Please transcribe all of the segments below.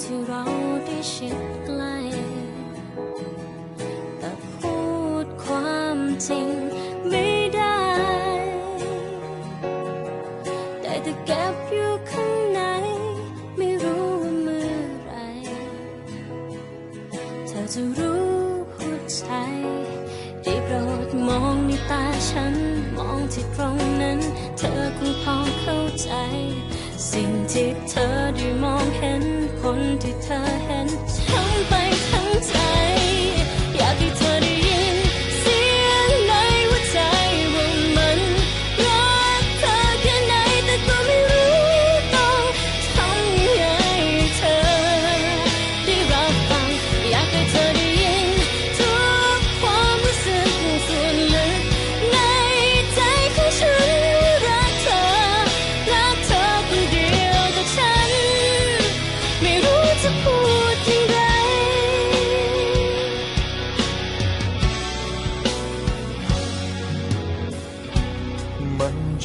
ที่เราได้ชิดใกล้แต่พูดความจริงไม่ได้ แต่เก็บอยู่ข้างใน ไม่รู้ว่าเมื่อไร เธอจะรู้หัวใจได้โปรดมองในตาฉัน มองที่ตรงนั้น เธอคงพอเข้าใจ สิ่งที่เธอได้ คนที่เธอ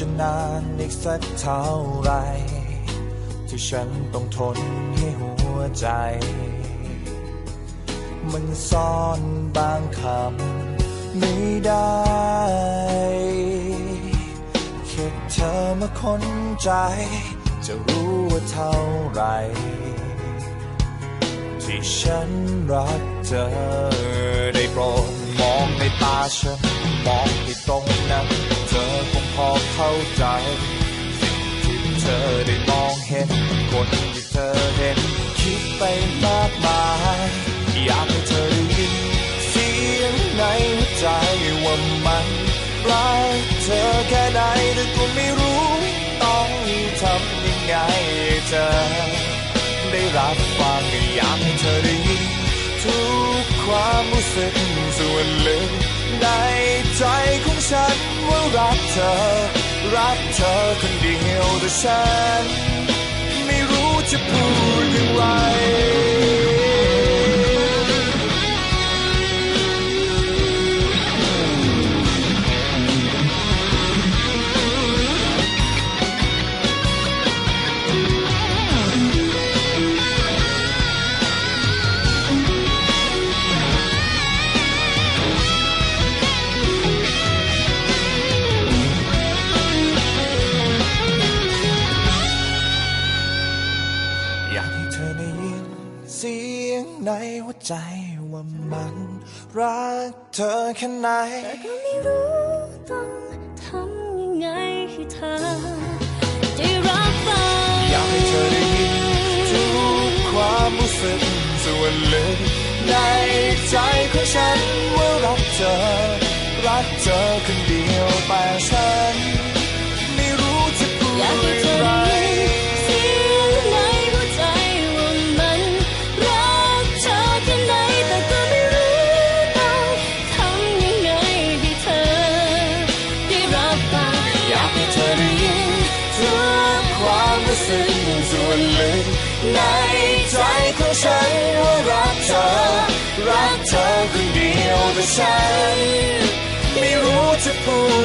จะนานอีกสักเท่าไร ที่ฉันต้องทนให้หัวใจ มันซ่อนบางคำไม่ได้ แค่เธอมาค้นใจ จะรู้ว่าเท่าไร ที่ฉันรักเธอได้โปรดมองในตาฉัน มองที่ตรงนั้น องเข้าใจ สิ่งที่เธอได้มองเห็น คนที่เธอเห็น คิดไปมากมาย อยากให้เธอได้ยิน เสียงในหัวใจว่ามันรักเธอแค่ไหนแต่ก็ไม่รู้ ต้องทำยังไงให้เธอ ได้รับฟังอยากให้เธอได้ยิน ทุกความรู้สึกส่วนลึก ในใจของฉันว่ารักเธอ รักเธอคนเดียวแต่ฉัน ไม่รู้จะพูดอย่างไร ยากให้เธอได้ยินเสียงในหัวใจว่ามันรักเธอแค่ไหนแต่ก็ไม่รู้ต้องทำยังไงให้เธอได้รับฟังอยากให้เธอได้ยินทุกความรู้สึกส่วนลึกในใจของฉันว่ารักเธอ รักเธอคนเดียวแต่ฉัน รู้สึกส่วนลึกในใจของฉันว่ารักเธอ รักเธอคนเดียวแต่ฉัน ไม่รู้จะพูด